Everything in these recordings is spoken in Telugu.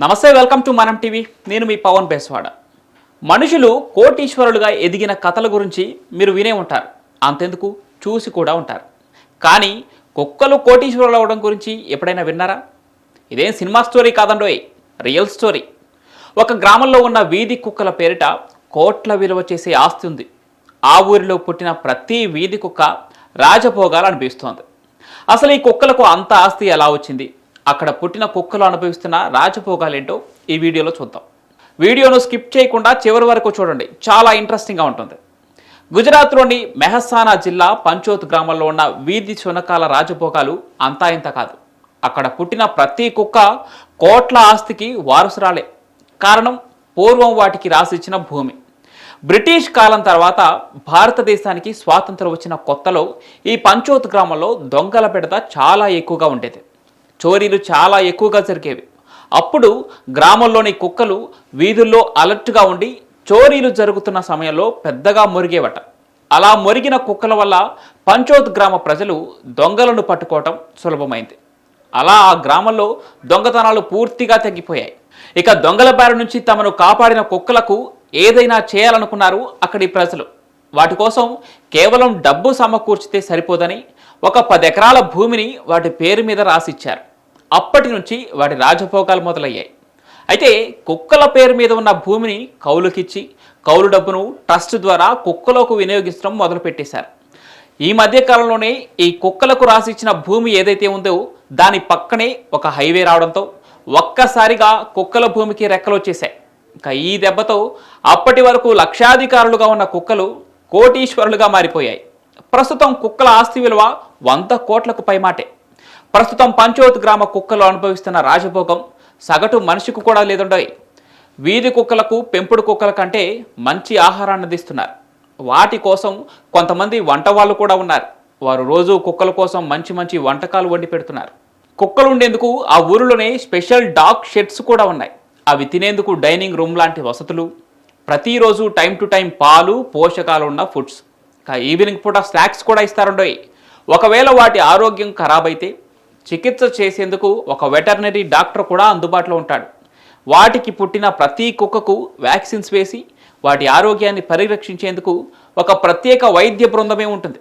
నమస్తే వెల్కమ్ టు మనం టీవీ. నేను మీ పవన్ బేస్వాడ. మనుషులు కోటీశ్వరులుగా ఎదిగిన కథల గురించి మీరు వినే ఉంటారు. అంతెందుకు? చూసి కూడా ఉంటారు. కానీ కుక్కలు కోటీశ్వరులు అవడం గురించి ఎప్పుడైనా విన్నారా? ఇదేం సినిమా స్టోరీ కాదండోయ్ రియల్ స్టోరీ. ఒక గ్రామంలో ఉన్న వీధి కుక్కల పేరిట కోట్ల విలువ చేసే ఆస్తి ఉంది. ఆ ఊరిలో పుట్టిన ప్రతి వీధి కుక్క రాజభోగాలు అనిపిస్తోంది. అసలు ఈ కుక్కలకు అంత ఆస్తి ఎలా వచ్చింది? అక్కడ పుట్టిన కుక్కలు అనుభవిస్తున్న రాజభోగాలేంటో ఈ వీడియోలో చూద్దాం. వీడియోను స్కిప్ చేయకుండా చివరి వరకు చూడండి. చాలా ఇంట్రెస్టింగ్గా ఉంటుంది. గుజరాత్లోని మెహసానా జిల్లా పంచోత్ గ్రామంలో ఉన్న వీధి శునకాల రాజభోగాలు అంతా ఇంత కాదు. అక్కడ పుట్టిన ప్రతి కుక్క కోట్ల ఆస్తికి వారసురాలే. కారణం పూర్వం వాటికి రాసిచ్చిన భూమి. బ్రిటిష్ కాలం తర్వాత భారతదేశానికి స్వాతంత్రం వచ్చిన కొత్తలో ఈ పంచోత్ గ్రామంలో దొంగల బెడద చాలా ఎక్కువగా ఉండేది. చోరీలు చాలా ఎక్కువగా జరిగేవి. అప్పుడు గ్రామంలోని కుక్కలు వీధుల్లో అలర్ట్గా ఉండి చోరీలు జరుగుతున్న సమయంలో పెద్దగా మురిగేవట. అలా మురిగిన కుక్కల వల్ల పంచోత్ గ్రామ ప్రజలు దొంగలను పట్టుకోవటం సులభమైంది. అలా ఆ గ్రామంలో దొంగతనాలు పూర్తిగా తగ్గిపోయాయి. ఇక దొంగల బారి నుంచి తమను కాపాడిన కుక్కలకు ఏదైనా చేయాలనుకున్నారు అక్కడి ప్రజలు. వాటి కోసం కేవలం డబ్బు సమకూర్చితే సరిపోదని ఒక పది ఎకరాల భూమిని వాటి పేరు మీద రాసిచ్చారు. అప్పటి నుంచి వాటి రాజభోగాలు మొదలయ్యాయి. అయితే కుక్కల పేరు మీద ఉన్న భూమిని కౌలుకిచ్చి కౌలు డబ్బును ట్రస్ట్ ద్వారా కుక్కలకు వినియోగించడం మొదలుపెట్టేశారు. ఈ మధ్య కాలంలోనే ఈ కుక్కలకు రాసిచ్చిన భూమి ఏదైతే ఉందో దాని పక్కనే ఒక హైవే రావడంతో ఒక్కసారిగా కుక్కల భూమికి రెక్కలు వచ్చేసాయి ఇంకా ఈ దెబ్బతో అప్పటి వరకు లక్షాధికారులుగా ఉన్న కుక్కలు కోటీశ్వరులుగా మారిపోయాయి. ప్రస్తుతం కుక్కల ఆస్తి విలువ వంద కోట్లకు పైమాటే. ప్రస్తుతం పంచోత్ గ్రామ కుక్కలు అనుభవిస్తున్న రాజభోగం సగటు మనిషికి కూడా లేదుండవి వీధి కుక్కలకు పెంపుడు కుక్కల కంటే మంచి ఆహారాన్ని అందిస్తున్నారు. వాటి కోసం కొంతమంది వంట వాళ్ళు కూడా ఉన్నారు. వారు రోజు కుక్కల కోసం మంచి మంచి వంటకాలు వండి పెడుతున్నారు. కుక్కలు ఉండేందుకు ఆ ఊరిలోనే స్పెషల్ డాగ్ షెడ్స్ కూడా ఉన్నాయి. అవి తినేందుకు డైనింగ్ రూమ్ లాంటి వసతులు ప్రతిరోజు టైం టు టైం పాలు పోషకాలు ఉన్న ఫుడ్స్. ఈవినింగ్ పూట స్నాక్స్ కూడా ఇస్తారండోయ్. ఒకవేళ వాటి ఆరోగ్యం ఖరాబ్ అయితే చికిత్స చేసేందుకు ఒక వెటర్నరీ డాక్టర్ కూడా అందుబాటులో ఉంటాడు. వాటికి పుట్టిన ప్రతి కుక్కకు వ్యాక్సిన్స్ వేసి వాటి ఆరోగ్యాన్ని పరిరక్షించేందుకు ఒక ప్రత్యేక వైద్య బృందమే ఉంటుంది.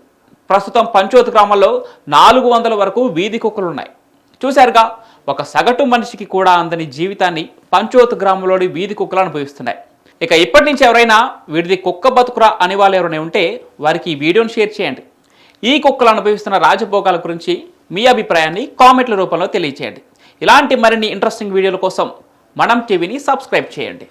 ప్రస్తుతం పంచోత్ గ్రామంలో నాలుగు వందల వరకు వీధి కుక్కలు ఉన్నాయి చూశారుగా ఒక సగటు మనిషికి కూడా అందని జీవితాన్ని పంచోత్ గ్రామంలోని వీధి కుక్కలు అనుభవిస్తున్నాయి. ఇక ఇప్పటి నుంచి ఎవరైనా వీడిది కుక్క బతుకురా అని వాళ్ళు ఎవరైనా ఉంటే వారికి ఈ వీడియోని షేర్ చేయండి. ఈ కుక్కలు అనుభవిస్తున్న రాజభోగాల గురించి మీ అభిప్రాయాన్ని కామెంట్ల రూపంలో తెలియచేయండి. ఇలాంటి మరిన్ని ఇంట్రెస్టింగ్ వీడియోల కోసం మనం టీవీని సబ్స్క్రైబ్ చేయండి.